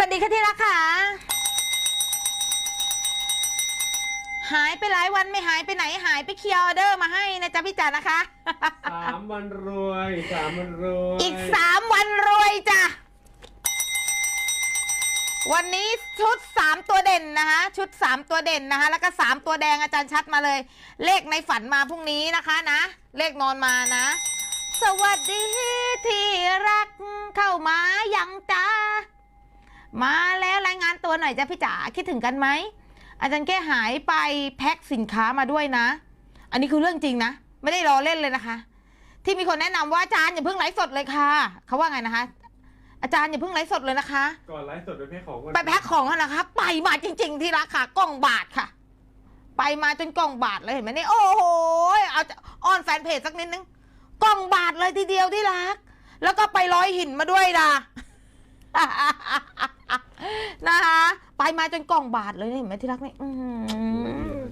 สวัสดีค่ะที่รักค่ะ หายไปหลายวันไม่หายไปไหนหายไปเคลียร์ออเดอร์มาให้นะจ๊ะพี่จ๋านะคะ สามวันรวยสามวันรวยอีกสามวันรวยจ้ะ วันนี้ชุดสามตัวเด่นนะคะ ชุดสามตัวเด่นนะคะ แล้วก็สามตัวแดงอาจารย์ชัดมาเลย เลขในฝันมาพรุ่งนี้นะคะนะ เลขนอนมานะ สวัสดีที่รักเข้ามายังจ้า มาแล้วรายงานตัวหน่อยจ้ะพี่จ๋าคิดถึงกันไหมอาจารย์แค่หายไปแพ็คสินค้ามาด้วยนะ อันนี้คือเรื่องจริงนะ ไม่ได้รอเล่นเลยนะคะ ที่มีคนแนะนำว่าอาจารย์อย่าเพิ่งไลฟ์สดเลยค่ะเขาว่าไงนะคะ อาจารย์อย่าเพิ่งไลฟ์สดเลยนะคะก่อนไลฟ์สดไปแพ็คของก่อนไปแพ็คของอะนะคะ ไปมาจริง ๆ ที่ราคากล้องบาทค่ะ ไปมาจนกล้องบาทเลยเห็นไหมนี่โอ้โหเอาจะอ้อนแฟนเพจสักนิดนึงกล้องบาทเลยทีเดียวที่รัก แล้วก็ไปร้อยหินมาด้วยนะ นะคะ ไปมาจนกล้องบาทเลยเห็นไหมที่รักนี่อื้อหือ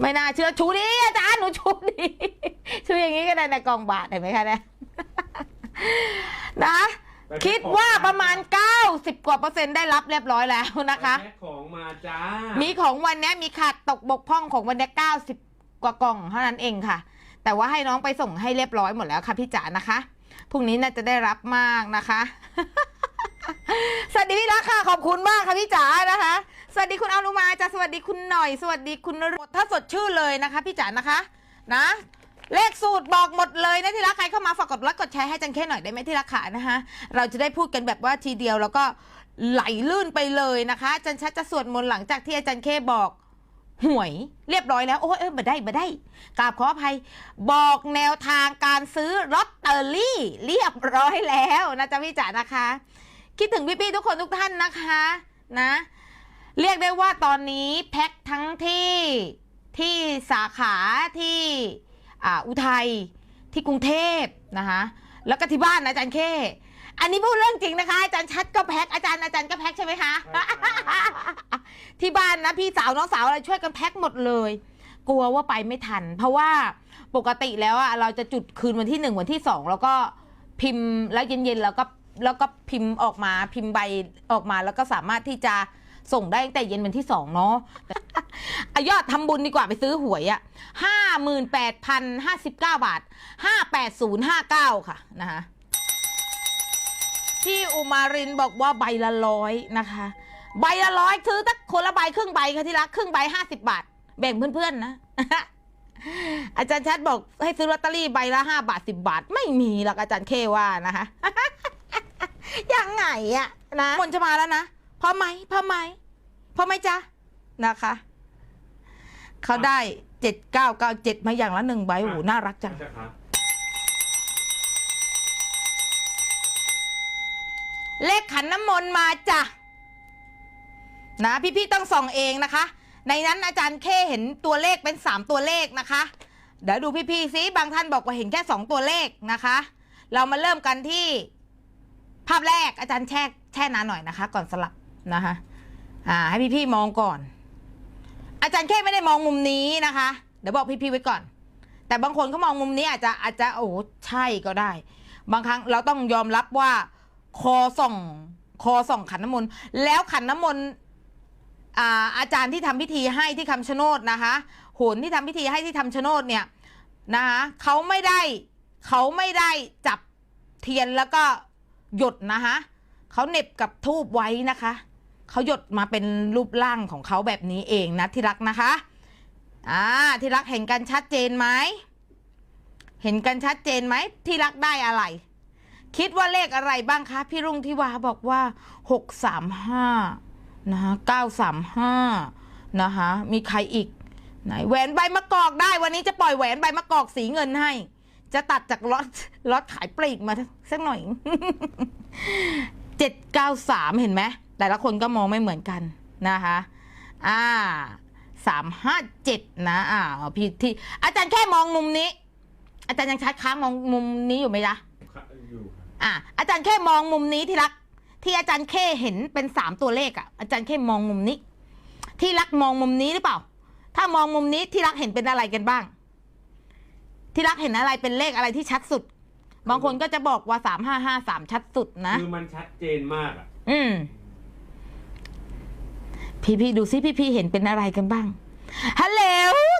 ไม่น่าเชื่อชูดีอาจารย์หนูชูดีชูอย่างนี้ก็ได้ในะกล้องบาทเห็นไหมคะเนี่ย นะ คิดว่าประมาณ 90 กว่าเปอร์เซ็นต์ได้รับเรียบร้อยแล้วนะคะไปแพ็คของมาจ้ามีของวันเนี้ยมีขาดตกบกพร่องของวันเนี้ย90 กว่ากล่องเท่านั้นเองค่ะ แต่ว่าให้น้องไปส่งให้เรียบร้อยหมดแล้วค่ะพี่จ๋านะคะพรุ่งนี้น่าจะได้รับมากนะคะ สวัสดีพี่รักค่ะขอบคุณมากค่ะพี่จ๋านะคะ สวัสดีคุณอนุมาจ้ะสวัสดีคุณหน่อย สวัสดีคุณนรถ้าสดชื่นเลยนะคะ พี่จ๋านะคะ นะ เลขสูตรบอกหมดเลยนะที่รักใครเข้ามาฝากกดไลค์กดแชร์ให้จันแค่หน่อยได้ไหมที่รักขานะคะ เราจะได้พูดกันแบบว่าทีเดียวแล้วก็ไหลลื่นไปเลยนะคะอาจันชัดจะสวดมนต์หลังจากที่อาจารย์เคบอกหวยเรียบร้อยแล้วโอ้ยเออมาได้มาได้กราบขออภัย บอกแนวทางการซื้อลอตเตอรี่ เรียบร้อยแล้วนะจ๊ะพี่จ๋านะคะ คิดถึงพี่ๆทุกคนทุกท่านนะคะนะ เรียกได้ว่าตอนนี้แพ็คทั้งที่ที่สาขาที่อ่าอุทัยที่กรุงเทพนะคะแล้วก็ที่บ้านนะอาจารย์เคอันนี้พูดเรื่องจริงนะคะอาจารย์ชัดก็แพ็คอาจารย์อาจารย์ก็แพ็คใช่ไหมคะที่บ้านนะพี่สาวน้องสาวอะไรช่วยกันแพ็คหมดเลย กลัวว่าไปไม่ทัน เพราะว่าปกติแล้วอะเราจะจุดคืนวันที่หนึ่งวันที่สองแล้วก็พิมพ์แล้วเย็นๆแล้วก็ แล้วก็พิมพ์ออกมาพิมพ์ใบออกมาแล้วก็สามารถที่จะส่งได้ตั้งแต่เย็นวันที่สองเนาะอายอดทำบุญดีกว่าไปซื้อหวยอะห้าหมื่นแปดพันห้าสิบเก้าบาทห้าแปดศูนย์ห้าเก้าค่ะนะคะพี่อุมารินบอกว่าใบละร้อยนะคะ ใบละร้อยซื้อตักคนละใบครึ่งใบค่ะที่รักครึ่งใบห้าสิบบาท แบ่งเพื่อนๆนะอาจารย์ชัดบอกให้ซื้อลอตเตอรี่ใบละห้าบาทสิบบาท ไม่มีหรอกอาจารย์เคว่านะคะ ยังไงอะนะคนจะมาแล้วนะพอไหมพอไหมพอไหมจ๊ะนะคะ เขาได้เจ็ดเก้าเก้าเจ็ดมาอย่างละหนึ่งใบโอ้โหน่ารักจังใช่ครับเลขขันน้ำมนต์มาจ้ะนะพี่ๆต้องส่องเองนะคะ ในนั้นอาจารย์เคเห็นตัวเลขเป็นสามตัวเลขนะคะเดี๋ยวดูพี่ๆซิบางท่านบอกว่าเห็นแค่สองตัวเลขนะคะ เรามาเริ่มกันที่ ภาพแรกอาจารย์แช่แช่นานหน่อยนะคะ ก่อนสลับนะคะ อ่า ให้พี่ๆมองก่อน อาจารย์แค่ไม่ได้มองมุมนี้นะคะ เดี๋ยวบอกพี่ๆไว้ก่อน แต่บางคนเขามองมุมนี้อาจจะอาจจะโอ้ใช่ก็ได้ บางครั้งเราต้องยอมรับว่า คอส่องคอส่องขันน้ำมนต์แล้วขันน้ำมนต์อาอาจารย์ที่ทำพิธีให้ที่คำชะโนดนะคะโหนที่ทำพิธีให้ที่ทำชะโนดเนี่ยนะคะเขาไม่ได้เขาไม่ได้จับเทียนแล้วก็ หยดนะคะเขาเน็บกับทูบไว้นะคะเขาหยดมาเป็นรูปร่างของเขาแบบนี้เองนะที่รักนะคะอ่าที่รักเห็นกันชัดเจนไหมเห็นกันชัดเจนไหมที่รักได้อะไร คิดว่าเลขอะไรบ้างคะ พี่รุ่งทิวาบอกว่าหกสามห้านะคะเก้าสามห้านะคะมีใครอีกไหนแหวนใบมะกอกได้วันนี้จะปล่อยแหวนใบมะกอกสีเงินให้ จะตัดจากล็อตล็อตขายปลีกมาสักหน่อย เจ็ดเก้าสามเห็นไหมแต่ละคนก็มองไม่เหมือนกันนะคะ อ่าสามห้าเจ็ดนะอ่าพี่ที่อาจารย์แค่มองมุมนี้ อาจารย์ยังชัดค้างมองมุมนี้อยู่ไหมจ๊ะครับอยู่ครับอะอาจารย์แค่มองมุมนี้ที่รัก ที่อาจารย์แค่เห็นเป็นสามตัวเลขอะอาจารย์แค่มองมุมนี้ ที่รักมองมุมนี้หรือเปล่า ถ้ามองมุมนี้ที่รักเห็นเป็นอะไรกันบ้าง ที่รักเห็นอะไรเป็นเลขอะไรที่ชัดสุด บางคนก็จะบอกว่าสามห้าห้าสามชัดสุดนะ คือมันชัดเจนมากอะ อืม พี่ๆดูซิพี่ๆเห็นเป็นอะไรกันบ้าง ฮัลโหล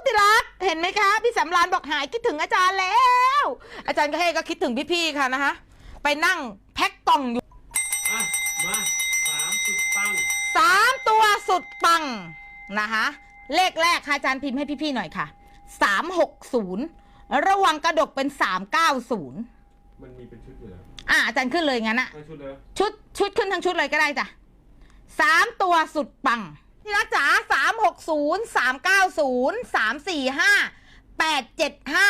ติรัก เห็นไหมคะ พี่สำรานบอกหายคิดถึงอาจารย์แล้ว อาจารย์ก็เฮก็คิดถึงพี่ๆค่ะนะคะ ไปนั่งแพ็คกล่องอยู่อะมาสามสุดปังสามตัวสุดปังนะคะ เลขแรกค่ะอาจารย์พิมพ์ให้พี่ๆหน่อยค่ะสามหกศูนย์ ระวังกระดกเป็นสามเก้าศูนย์มันมีเป็นชุดอยู่แล้วอะอาจารย์ขึ้นเลยงั้นอะให้ชุดเลยชุดชุดขึ้นทั้งชุดเลยก็ได้จ้ะสามตัวสุดปังที่รักจ๋าสามหกศูนย์สามเก้าศูนย์สามสี่ห้าแปดเจ็ดห้า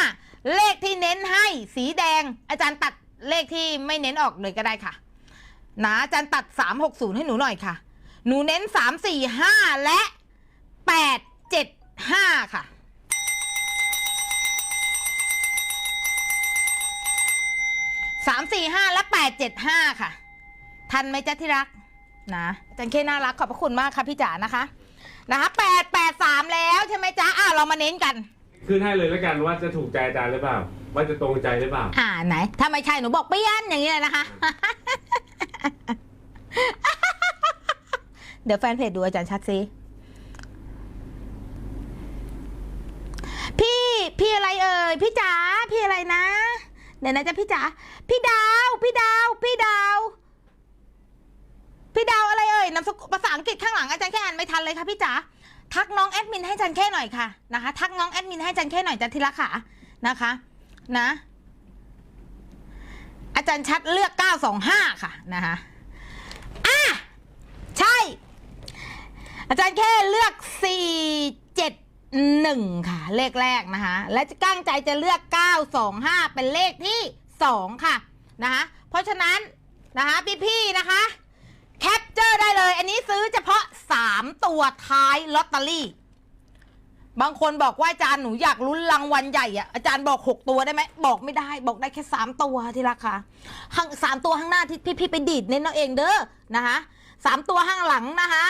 เลขที่เน้นให้สีแดง อาจารย์ตัดเลขที่ไม่เน้นออกเลยก็ได้ค่ะนะอาจารย์ตัดสามหกศูนย์ให้หนูหน่อยค่ะ หนูเน้นสามสี่ห้าและแปดเจ็ดห้าค่ะ สามสี่ห้าและแปดเจ็ดห้าค่ะ ทันไหมจ๊ะที่รักนะอาจันเคน่ารักขอบพระคุณมากค่ะพี่จ๋านะคะนะคะแปดแปดสามแล้วใช่ไหมจ๊ะอะเรามาเน้นกัน ขึ้นให้เลยแล้วกันว่าจะถูกใจอาจารย์หรือเปล่า ว่าจะตรงใจหรือเปล่า อ่าไหน ถ้าไม่ใช่หนูบอกเปี้ยนอย่างนี้เลยนะคะ เดี๋ยวแฟนเพจดูอาจารย์ชัดซิพี่พี่อะไรเอ่ยพี่จ๋าพี่อะไรนะ เดี๋ยวนะจ๊ะพี่จ๋าพี่ดาว พี่ดาว พี่ดาว พี่ดาวอะไรเอ่ยนามสกุลภาษาอังกฤษข้างหลังอาจารย์แค่อ่านไม่ทันเลยค่ะพี่จ๋าทักน้องแอดมินให้อาจันแค่หน่อยค่ะนะคะ ทักน้องแอดมินให้อาจันแค่หน่อยจ้ะทีละค่ะนะคะ นะ อาจารย์ชัดเลือก925ค่ะนะคะอะใช่ อาจารย์แค่เลือก 471ค่ะ เลขแรกนะคะ และจะกั้งใจจะเลือก 925 เป็นเลขที่ 2 ค่ะนะคะเพราะฉะนั้นนะคะพี่ๆนะคะแคปเจอร์ได้เลย อันนี้ซื้อเฉพาะ 3 ตัวท้ายลอตเตอรี่ บางคนบอกว่าอาจารย์หนูอยากลุ้นรางวัลใหญ่อะอาจารย์บอก 6 ตัวได้ไหมบอกไม่ได้ บอกได้แค่ 3 ตัวที่ราคาข้างสามตัวข้างหน้าที่พี่พี่ไปดีดเน้นเอาเองเด้อนะคะสามตัวข้างหลังนะคะ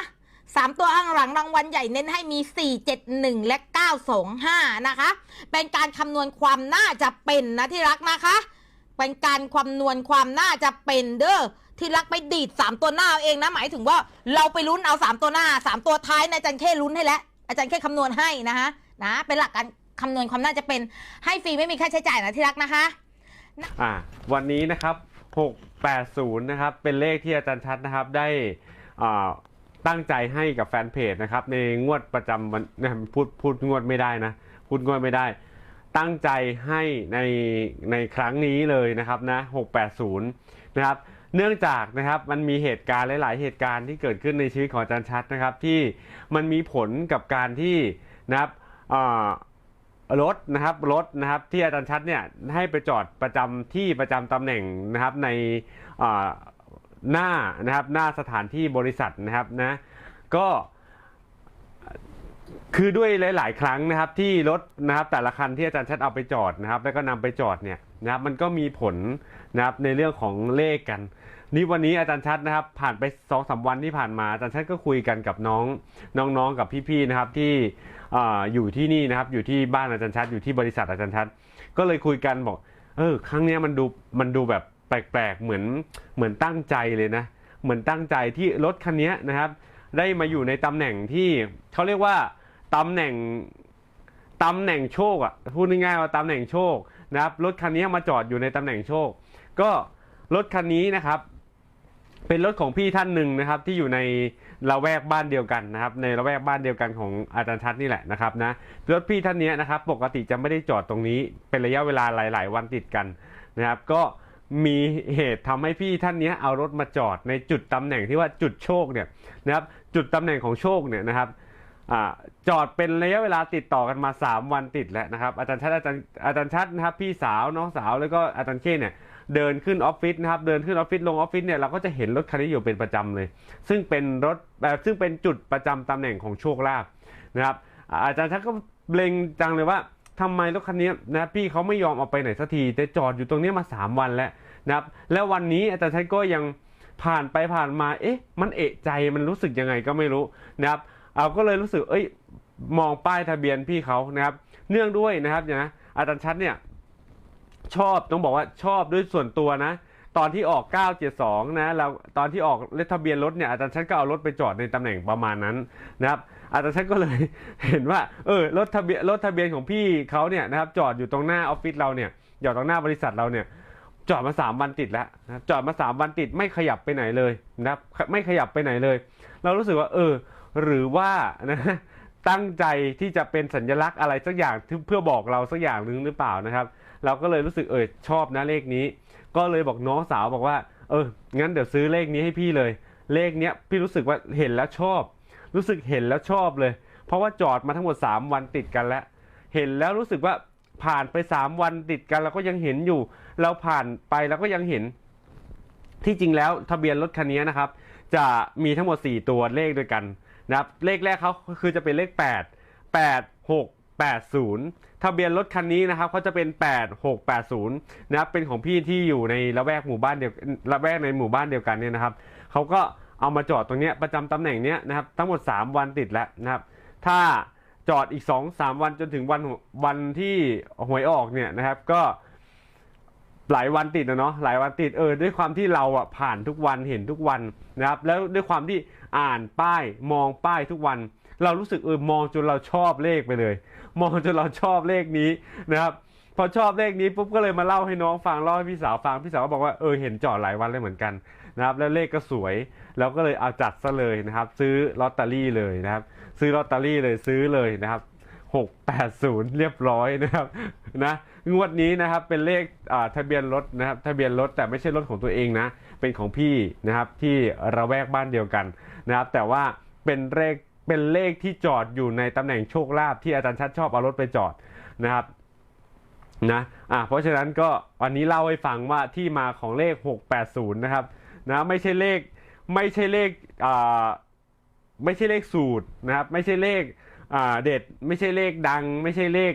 สามตัวข้างหลังรางวัลใหญ่เน้นให้มี 4 7 1 และ 925 นะคะ เป็นการคำนวณความน่าจะเป็นนะที่รักนะคะ เป็นการคำนวณความน่าจะเป็นเด้อที่รักไปดีดสามตัวหน้าเอาเองนะหมายถึงว่าเราไปลุ้นเอาสามตัวหน้าสามตัวท้ายนะอาจารย์แค่ลุ้นให้แล้วอาจารย์แค่คำนวณให้นะคะนะเป็นหลักการคำนวณความน่าจะเป็นให้ฟรีไม่มีค่าใช้จ่ายนะที่รักนะคะอ่าวันนี้นะครับ 680 นะครับ เป็นเลขที่อาจารย์ชัดนะครับได้อ่า ตั้งใจให้กับแฟนเพจนะครับในงวดประจำวันนะพูดพูดงวดไม่ได้นะพูดงวดไม่ได้ ตั้งใจให้ในในครั้งนี้เลยนะครับนะ680นะครับเนื่องจากนะครับมันมีเหตุการณ์หลาย ๆ เหตุการณ์ที่เกิดขึ้นในชีวิตของอาจารย์ชัดนะครับ ที่มันมีผลกับการที่นะครับรถนะครับรถนะครับที่อาจารย์ชัดเนี่ยให้ไปจอดประจำที่ประจำตำแหน่งนะครับใน หน้านะครับหน้าสถานที่บริษัทนะครับนะก็คือด้วยหลาย ๆ ครั้งนะครับที่รถนะครับแต่ละคันที่อาจารย์ชัดเอาไปจอดนะครับ แล้วก็นำไปจอดเนี่ยนะครับมันก็มีผลนะครับในเรื่องของเลขกัน นี่วันนี้อาจารย์ชัดนะครับ ผ่านไปสองสาวันที่ผ่านมาอาจารย์ชัดก็คุยกันกับน้องน้องๆกับพี่ๆนะครับที่ออยู่ที่นี่นะครับ อยู่ที่บ้านอาจารย์ชัดอยู่ที่บริษัทอาจารย์ชัด ก็เลยคุยกันบอกเออครั้งนี้มันดูมันดูแบบ แปลกๆเหมือนเหมือนตั้งใจเลยนะ เหมือนตั้งใจที่รถคันนี้นะครับ ได้มาอยู่ในตำแหน่งที่เขาเรียกว่าตำแหน่งตำแหน่งโชคอะพูดง่ายๆว่าตำแหน่งโชคนะครับรถคันนี้มาจอดอยู่ในตำแหน่งโชค ก็รถคันนี้นะครับ เป็นรถของพี่ท่านหนึ่งนะครับ ที่อยู่ในละแวกบ้านเดียวกันนะครับ ในละแวกบ้านเดียวกันของอาจารย์ชัดนี่แหละนะครับนะรถพี่ท่านนี้นะครับ ปกติจะไม่ได้จอดตรงนี้ เป็นระยะเวลาหลาย ๆ วันติดกันนะครับ ก็ มีเหตุทำให้พี่ท่านเนี้ยเอารถมาจอดในจุดตำแหน่งที่ว่าจุดโชคเนี่ยนะครับจุดตำแหน่งของโชคเนี่ยนะครับจอดเป็นระยะเวลาติดต่อกันมา 3 วันติดแล้วนะครับอาจารย์ชัดอาจารย์อาจารย์ชัดนะครับพี่สาวน้องสาวแล้วก็อาจารย์เค้เนี่ยเดินขึ้นออฟฟิศนะครับเดินขึ้นออฟฟิศลงออฟฟิศเนี่ยเราก็จะเห็นรถคันนี้อยู่เป็นประจำเลย ซึ่งเป็นรถแบบซึ่งเป็นจุดประจำตำแหน่งของโชคลาภนะครับอาอาจารย์ชัดก็เล็งจังเลยว่า ทำไมรถคันนี้นะพี่เขาไม่ยอมเอาไปไหนสักทีแต่จอดอยู่ตรงนี้มา 3 วันแล้วนะครับแล้ววันนี้อาจารย์ชัดก็ยังผ่านไปผ่านมา เอ๊ะ มันเอะใจมันรู้สึกยังไงก็ไม่รู้นะครับ เอาก็เลยรู้สึก เอ้ย มองป้ายทะเบียนพี่เขานะครับ เนื่องด้วยนะครับนะอาจารย์ชัดเนี่ยชอบต้องบอกว่าชอบด้วยส่วนตัวนะ ตอนที่ออก 972 นะเราตอนที่ออกเลขทะเบียนรถเนี่ยอาจารย์ชัดก็เอารถไปจอดในตำแหน่งประมาณนั้นนะครับ อาจารย์ชัดก็เลยเห็นว่า เออรถทะเบียนรถทะเบียนของพี่เขาเนี่ยนะครับจอดอยู่ตรงหน้าออฟฟิศเราเนี่ยจอดตรงหน้าบริษัทเราเนี่ยจอดมาสามวันติดแล้วนะจอดมาสามวันติดไม่ขยับไปไหนเลยนะครับไม่ขยับไปไหนเลย เรารู้สึกว่า เออ หรือว่านะตั้งใจที่จะเป็นสัญลักษณ์อะไรสักอย่างเพื่อบอกเราสักอย่างหนึ่งหรือเปล่านะครับ เราก็เลยรู้สึกเออชอบนะเลขนี้ ก็เลยบอกน้องสาวบอกว่า เอองั้นเดี๋ยวซื้อเลขนี้ให้พี่เลย เลขเนี้ยพี่รู้สึกว่าเห็นแล้วชอบ รู้สึกเห็นแล้วชอบเลย เพราะว่าจอดมาทั้งหมด 3 วันติดกันแล้ว เห็นแล้วรู้สึกว่าผ่านไป 3 วันติดกันเราก็ยังเห็นอยู่ เราผ่านไปเราก็ยังเห็น ที่จริงแล้วทะเบียนรถคันนี้นะครับ จะมีทั้งหมด 4 ตัวเลขด้วยกันนะครับเลขแรกเขาคือจะเป็นเลข 8 8 6 8 0 ทะเบียนรถคันนี้นะครับเขาจะเป็น 8 6 8 0 นะครับเป็นของพี่ที่อยู่ในละแวกหมู่บ้านเดียวละแวกในหมู่บ้านเดียวกันเนี่ยนะครับเขาก็ เอามาจอดตรงนี้ประจำตำแหน่งเนี้ยนะครับทั้งหมด 3 วันติดแล้วนะครับถ้าจอดอีก 2 3 วันจนถึงวันวันที่หวยออกเนี่ยนะครับก็หลายวันติดนะเนาะหลายวันติดเออด้วยความที่เราอะผ่านทุกวันเห็นทุกวันนะครับแล้วด้วยความที่อ่านป้ายมองป้ายทุกวัน เรารู้สึกเออมองจนเราชอบเลขไปเลย มองจนเราชอบเลขนี้นะครับพอชอบเลขนี้ปุ๊บก็เลยมาเล่าให้น้องฟังเล่าให้พี่สาวฟังพี่สาวก็บอกว่าเออเห็นจอดหลายวันเลยเหมือนกัน นะครับแล้วเลขก็สวยเราก็เลยเอาจัดซะเลยนะครับ ซื้อลอตเตอรี่เลยนะครับ ซื้อลอตเตอรี่เลยซื้อเลยนะครับ680 เรียบร้อยนะครับนะงวดนี้นะครับเป็นเลขทะเบียนรถนะครับทะเบียนรถแต่ไม่ใช่รถของตัวเองนะเป็นของพี่นะครับที่ระแวกบ้านเดียวกันนะครับแต่ว่าเป็นเลขเป็นเลขที่จอดอยู่ในตำแหน่งโชคลาภที่อาจารย์ชัดชอบเอารถไปจอดนะครับนะอะเพราะฉะนั้นก็วันนี้เล่าให้ฟังว่าที่มาของเลข 680 นะครับ นะไม่ใช่เลขไม่ใช่เลขอ่าไม่ใช่เลขสูตรนะครับ ไม่ใช่เลขอ่าเด็ด ไม่ใช่เลขดัง ไม่ใช่เลข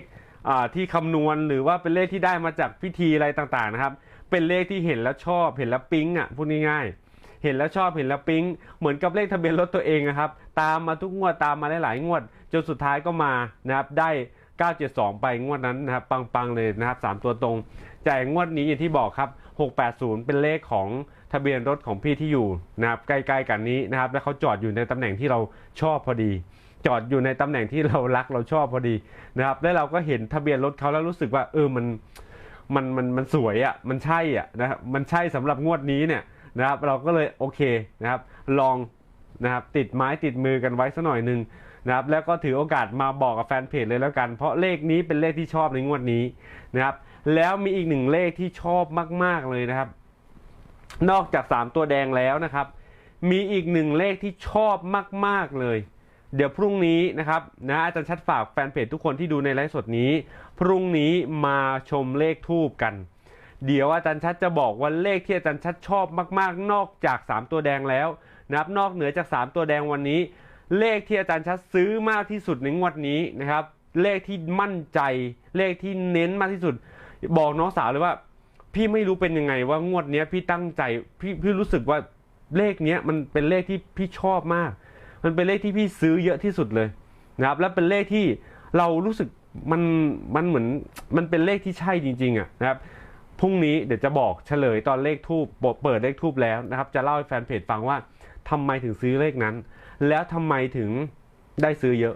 อ่าที่คำนวณหรือว่าเป็นเลขที่ได้มาจากพิธีอะไรต่างๆนะครับ เป็นเลขที่เห็นแล้วชอบเห็นแล้วปิ๊งอะพูดง่ายๆเห็นแล้วชอบเห็นแล้วปิ๊งเหมือนกับเลขทะเบียนรถตัวเองนะครับ ตามมาทุกงวดตามมาหลายๆงวดจนสุดท้ายก็มานะครับได้ 972 ไปงวดนั้นนะครับปังๆเลยนะครับ 3 ตัวตรง จ่ายงวดนี้อย่างที่บอกครับ 680 เป็นเลขของทะเบียนรถของพี่ที่อยู่นะครับใกล้ๆกันนี้นะครับ แล้วเขาจอดอยู่ในตำแหน่งที่เราชอบพอดี จอดอยู่ในตำแหน่งที่เรารักเราชอบพอดีนะครับ แล้วเราก็เห็นทะเบียนรถเขาแล้วรู้สึกว่า เออมันมันมันมันสวยอะ่ะมันใช่อะนะครับมันใช่สำหรับงวดนี้เนี่ยนะครับ เราก็เลยโอเคนะครับ ลองนะครับติดไม้ติดมือกันไว้สักหน่อยหนึ่ง นะครับแล้วก็ถือโอกาสมาบอกกับแฟนเพจเลยแล้วกัน เพราะเลขนี้เป็นเลขที่ชอบในงวดนี้นะครับ แล้วมีอีกหนึ่งเลขที่ชอบมาก ๆเลยนะครับ นอกจาก 3 ตัวแดงแล้วนะครับ มีอีกหนึ่งเลขที่ชอบมาก ๆเลย เดี๋ยวพรุ่งนี้นะครับนะอาจารย์ชัดฝากแฟนเพจทุกคนที่ดูในไลฟ์สดนี้ พรุ่งนี้มาชมเลขทูบกัน เดี๋ยวอาจารย์ชัดจะบอกว่าเลขที่อาจารย์ชัดชอบมาก ๆ นอกจาก 3 ตัวแดงแล้วนะครับนอกเหนือจาก 3 ตัวแดงวันนี้ เลขที่อาจารย์ชัดซื้อมากที่สุดในงวดนี้นะครับ เลขที่มั่นใจ เลขที่เน้นมากที่สุด บอกน้องสาวเลยว่า พี่ไม่รู้เป็นยังไงว่างวดเนี้ยพี่ตั้งใจพี่พี่รู้สึกว่าเลขเนี้ยมันเป็นเลขที่พี่ชอบมาก มันเป็นเลขที่พี่ซื้อเยอะที่สุดเลยนะครับและเป็นเลขที่เรารู้สึกมันมันเหมือนมันเป็นเลขที่ใช่จริงๆอะนะครับพรุ่งนี้เดี๋ยวจะบอกเฉลยตอนเลขทูบเปิดเลขทูบแล้วนะครับ จะเล่าให้แฟนเพจฟังว่า ทำไมถึงซื้อเลขนั้น แล้วทำไมถึงได้ซื้อเยอะ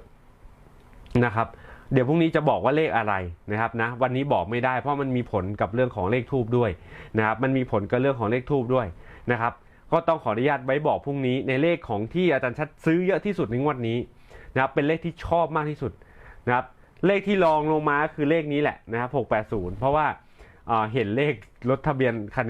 นะครับ เดี๋ยวพรุ่งนี้จะบอกว่าเลขอะไรนะครับนะวันนี้บอกไม่ได้เพราะมันมีผลกับเรื่องของเลขทูบด้วยนะครับมันมีผลกับเรื่องของเลขทูบด้วยนะครับก็ต้องขออนุญาตไว้บอกพรุ่งนี้ในเลขของที่อาจารย์ชัดซื้อเยอะที่สุดในงวดนี้นะครับเป็นเลขที่ชอบมากที่สุดนะครับเลขที่รองลงมาคือเลขนี้แหละนะครับ680 เพราะว่าอ่าเห็นเลขรถทะเบียนคันนี้